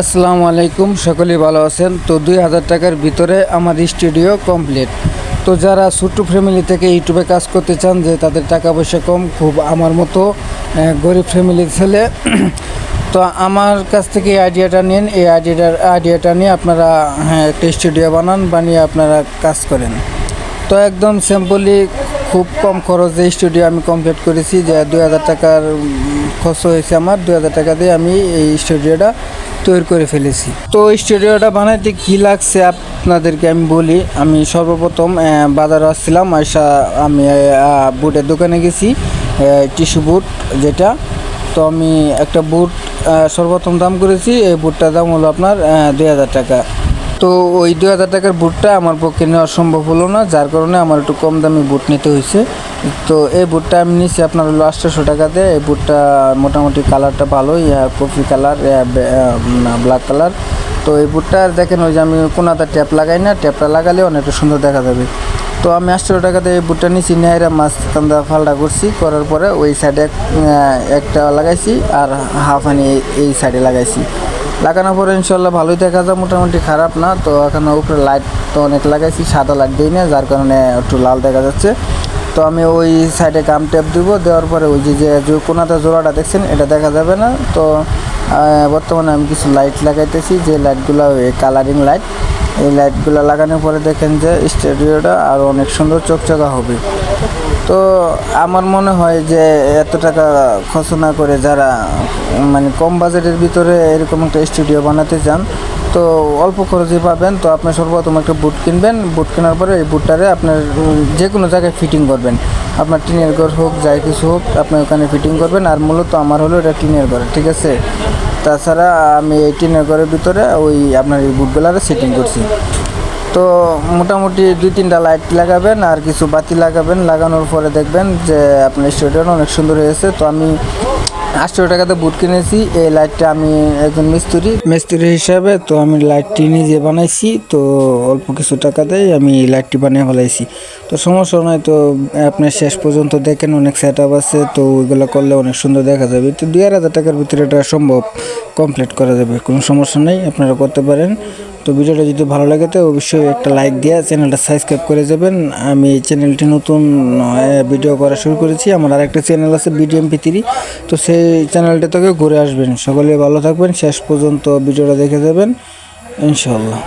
আসসালামু আলাইকুম, সকলেই ভালো আছেন? তো দুই হাজার টাকার ভিতরে আমার স্টুডিও কমপ্লিট। তো যারা ছোট্ট ফ্যামিলি থেকে ইউটিউবে কাজ করতে চান যে তাদের টাকা পয়সা কম, খুব আমার মতো গরিব ফ্যামিলির ছেলে, তো আমার কাছ থেকে এই আইডিয়াটা নিন। এই আইডিয়াটার আইডিয়াটা নিয়ে আপনারা হ্যাঁ একটা স্টুডিও বানান, বানিয়ে আপনারা কাজ করেন। তো একদম সিম্পলি খুব কম খরচে স্টুডিও আমি কমপ্লিট করেছি যে দুই হাজার টাকার খরচ হয়েছে আমার। দুই হাজার টাকা দিয়ে আমি এই স্টুডিওটা তৈরি করে ফেলেছি। তো স্টুডিওটা বানাইতে কী লাগছে আপনাদেরকে আমি বলি। আমি সর্বপ্রথম বাজারে আসছিলাম আসা আমি বুটের দোকানে গেছি টিস্যু বুট যেটা। তো আমি একটা বুট সর্বপ্রথম দাম করেছি, এই বুটটার দাম হলো আপনার দুই হাজার টাকা। তো ওই দুই হাজার টাকার বুটটা আমার পক্ষে নেওয়া সম্ভব হলো না, যার কারণে আমার একটু কম দামি বুট নিতে হয়েছে। তো এই বুটটা আমি নিচ্ছি আপনার হলো আটশোশো টাকাতে এই বুটটা মোটামুটি কালারটা ভালোই কফি কালার ব্ল্যাক কালার। তো এই বুটটা দেখেন ওই যে আমি কোনাতে ট্যাপ লাগাই না, ট্যাপটা লাগালে অনেকটা সুন্দর দেখা যাবে। তো আমি আটশো টাকাতে এই বুটটা নিয়েছি নেহারা মাছ কান্দা ফালটা করছি, করার পরে ওই সাইডে একটা লাগাইছি আর হাফ আনি এই সাইডে লাগাইছি। লাগানোর পরে ইনশাল্লাহ ভালোই দেখা যায়, মোটামুটি খারাপ না। তো এখানে উপরে লাইট তো অনেক লাগাইছি, সাদা লাইট দিই না যার কারণে একটু লাল দেখা যাচ্ছে। তো আমি ওই সাইডে গাম টেপ দিব, দেওয়ার পরে ওই যে যে যে কোনাতে জোড়াটা দেখছেন, এটা দেখা যাবে না। তো বর্তমানে আমি কিছু লাইট লাগাইতেছি, যে লাইটগুলো কালারিং লাইট এই লাইটগুলো লাগানোর পরে দেখেন যে স্টুডিওটা আরও অনেক সুন্দর চকচকা হবে। তো আমার মনে হয় যে এত টাকা খরচ না করে যারা মানে কম বাজেটের ভিতরে এরকম একটা স্টুডিও বানাতে চান, তো অল্প খরচে পাবেন। তো আপনি সর্বপ্রথম একটা বুট কিনবেন। বুট কেনার পরে এই বুটটারে আপনার যে কোনো জায়গায় ফিটিং করবেন। আপনার টিনের ঘর হোক, যাই কিছু হোক, আপনি ওখানে ফিটিং করবেন। আর মূলত আমার হলো এটা টিনের ঘর, ঠিক আছে? তাছাড়া আমি এই টিনের ঘরের ভিতরে ওই আপনার এই বুটগুলারে সেটিং করছি। তো মোটামুটি দুই, তিনটা লাইট লাগাবেন আর কিছু বাতি লাগাবেন। লাগানোর পরে দেখবেন যে আপনার স্টুডিওটা অনেক সুন্দর হয়েছে। তো আমি আটশো টাকাতে বুট কিনেছি। এই লাইটটা আমি একজন মিস্ত্রি মিস্ত্রি হিসাবে তো আমি লাইটটি নিজে বানাইছি। তো অল্প কিছু টাকাতেই আমি লাইটটি বানিয়ে ফেলাইছি। তো সমস্যা নয় তো আপনার শেষ পর্যন্ত দেখেন অনেক সেট আছে। তো ওইগুলো করলে অনেক সুন্দর দেখা যাবে। তো দুই হাজার টাকার ভিতরে এটা সম্ভব কমপ্লিট করা যাবে। কোনো সমস্যা নেই, আপনারা করতে পারেন। তো ভিডিওটা যদি ভালো লাগে তো অবশ্যই একটা লাইক দিয়ে চ্যানেলটা সাবস্ক্রাইব করে যাবেন। আমি চ্যানেলটি নতুন ভিডিও করা শুরু করেছি। আমার আরেকটা চ্যানেল আছে বিডিএম থ্রি তো সেই চ্যানেলটা থেকে ঘুরে আসবেন। সকলে ভালো থাকবেন। শেষ পর্যন্ত ভিডিওটা দেখে যাবেন। ইনশাল্লাহ